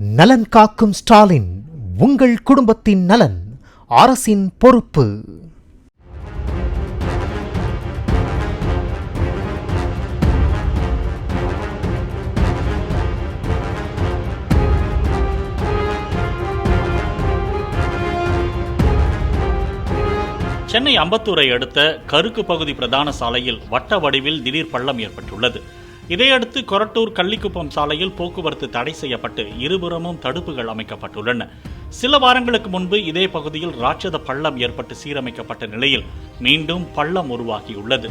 நலன் காக்கும் ஸ்டாலின் உங்கள் குடும்பத்தின் நலன் அரசின் பொறுப்பு. சென்னை அம்பத்தூரை அடுத்த கருக்கு பகுதி பிரதான சாலையில் வட்ட வடிவில் திடீர் பள்ளம் ஏற்பட்டுள்ளது. இதையடுத்து கொரட்டூர் கள்ளிக்குப்பம் சாலையில் போக்குவரத்து தடை செய்யப்பட்டு இருபுறமும் தடுப்புகள் அமைக்கப்பட்டுள்ளன. சில வாரங்களுக்கு முன்பு இதே பகுதியில் ராட்சத பள்ளம் ஏற்பட்டு சீரமைக்கப்பட்ட நிலையில் மீண்டும் பள்ளம் உருவாகியுள்ளது.